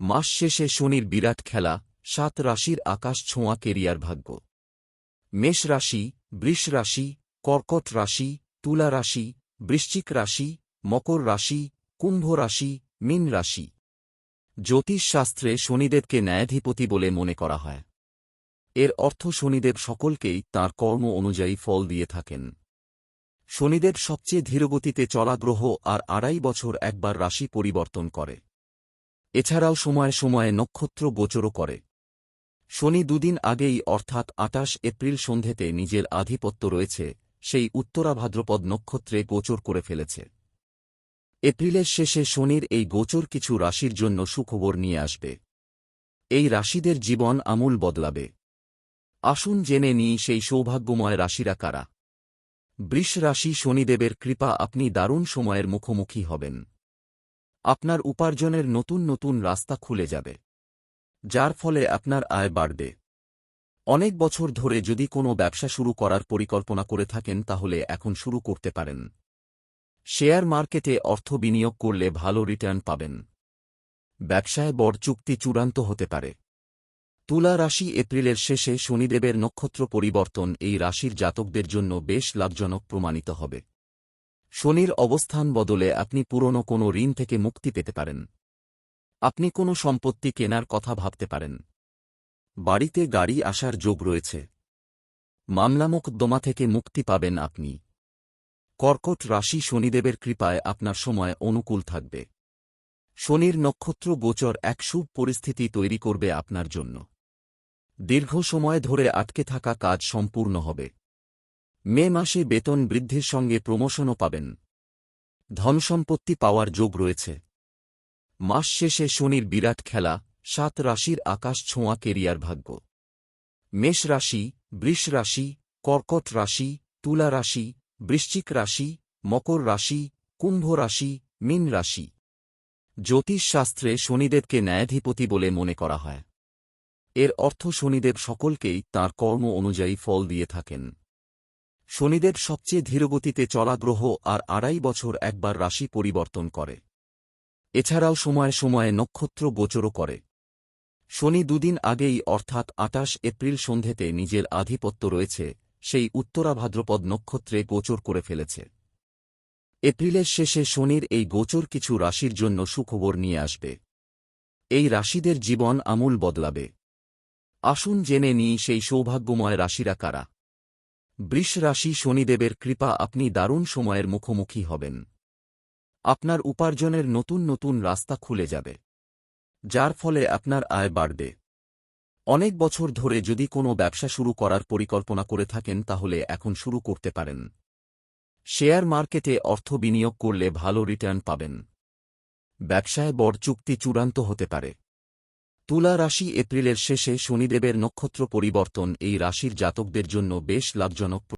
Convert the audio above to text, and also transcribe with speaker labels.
Speaker 1: মাস শেষে শনির বিরাট খেলা, সাত রাশির আকাশ ছোঁয়া কেরিয়ার ভাগ্য। মেষ রাশি, বৃষ রাশি, কর্কট রাশি, তুলা রাশি, বৃশ্চিক রাশি, মকর রাশি, কুম্ভ রাশি, মীন রাশি। জ্যোতিষশাস্ত্রে শনিদেবকে ন্যায়াধিপতি বলে মনে করা হয়। এর অর্থ শনিদেব সকলকেই তার কর্ম অনুযায়ী ফল দিয়ে থাকেন। শনিদেব সবচেয়ে ধীরগতিতে চলা গ্রহ আর আড়াই বছর একবার রাশি পরিবর্তন করে। এছাড়াও সময়ে সময়ে নক্ষত্র গোচরও করে। শনি দুদিন আগেই অর্থাৎ আটাশ এপ্রিল সন্ধেতে নিজের আধিপত্য রয়েছে, সেই উত্তরা ভাদ্রপদ নক্ষত্রে গোচর করে ফেলেছে। এপ্রিলের শেষে শনির এই গোচর কিছু রাশির জন্য সুখবর নিয়ে আসবে। এই রাশিদের জীবন আমূল বদলাবে। আসুন জেনে নিই সেই সৌভাগ্যময় রাশিরা কারা। বৃষ রাশি শনিদেবের কৃপা আপনি দারুণ সময়ের মুখোমুখি হবেন। আপনার উপার্জনের নতুন নতুন রাস্তা খুলে যাবে, যার ফলে আপনার আয় বাড়বে। অনেক বছর ধরে যদি কোনো ব্যবসা শুরু করার পরিকল্পনা করে থাকেন, তাহলে এখন শুরু করতে পারেন। শেয়ার মার্কেটে অর্থ বিনিয়োগ করলে ভালো রিটার্ন পাবেন। ব্যবসায় বড় চুক্তি চূড়ান্ত হতে পারে। তুলা রাশি এপ্রিলের শেষে শনিদেবের নক্ষত্র পরিবর্তন এই রাশির জাতকদের জন্য বেশ লাভজনক প্রমাণিত হবে। শনির অবস্থান বদলে আপনি পুরনো কোনো ঋণ থেকে মুক্তি পেতে পারেন। আপনি কোনো সম্পত্তি কেনার কথা ভাবতে পারেন। বাড়িতে গাড়ি আসার যোগ রয়েছে। মামলা মোকদ্দমা থেকে মুক্তি পাবেন আপনি। কর্কট রাশি শনিদেবের কৃপায় আপনার সময় অনুকূল থাকবে। শনির নক্ষত্র গোচর এক শুভ পরিস্থিতি তৈরি করবে আপনার জন্য। দীর্ঘ সময় ধরে আটকে থাকা কাজ সম্পূর্ণ হবে। মে মাসে বেতন বৃদ্ধির সঙ্গে প্রমোশনও পাবেন। ধনসম্পত্তি পাওয়ার যোগ রয়েছে। মাস শেষে শনির বিরাট খেলা, সাত রাশির আকাশ ছোঁয়া কেরিয়ার ভাগ্য। মেষ রাশি, বৃষ রাশি, কর্কট রাশি, তুলা রাশি, বৃশ্চিক রাশি, মকর রাশি, কুম্ভ রাশি, মীন রাশি। জ্যোতিষশাস্ত্রে শনিদেবকে ন্যায়াধিপতি বলে মনে করা হয়। এর অর্থ শনিদেব সকলকেই তার কর্ম অনুযায়ী ফল দিয়ে থাকেন। শনিদেব সবচেয়ে ধীরগতিতে চলা গ্রহ আর আড়াই বছর একবার রাশি পরিবর্তন করে। এছাড়াও সময়ে সময়ে নক্ষত্র গোচরও করে। শনি দুদিন আগেই অর্থাৎ আটাশ এপ্রিল সন্ধেতে নিজের আধিপত্য রয়েছে, সেই উত্তরা ভাদ্রপদ নক্ষত্রে গোচর করে ফেলেছে। এপ্রিলের শেষে শনির এই গোচর কিছু রাশির জন্য সুখবর নিয়ে আসবে। এই রাশিদের জীবন আমূল বদলাবে। আসুন জেনে নিই সেই সৌভাগ্যময় রাশিরা কারা। বৃষ রাশি শনিদেবের কৃপা আপনি দারুণ সময়ের মুখোমুখি হবেন। আপনার উপার্জনের নতুন নতুন রাস্তা খুলে যাবে। যার ফলে আপনার আয় বাড়বে। অনেক বছর ধরে যদি কোনো ব্যবসা শুরু করার পরিকল্পনা করে থাকেন তাহলে এখন শুরু করতে পারেন। শেয়ার মার্কেটে অর্থ বিনিয়োগ করলে ভালো রিটার্ন পাবেন। ব্যবসায় বড় চুক্তি চূড়ান্ত হতে পারে। তুলা রাশি এপ্রিলের শেষে শনিদেবের নক্ষত্র পরিবর্তন এই রাশির জাতকদের জন্য বেশ লাভজনক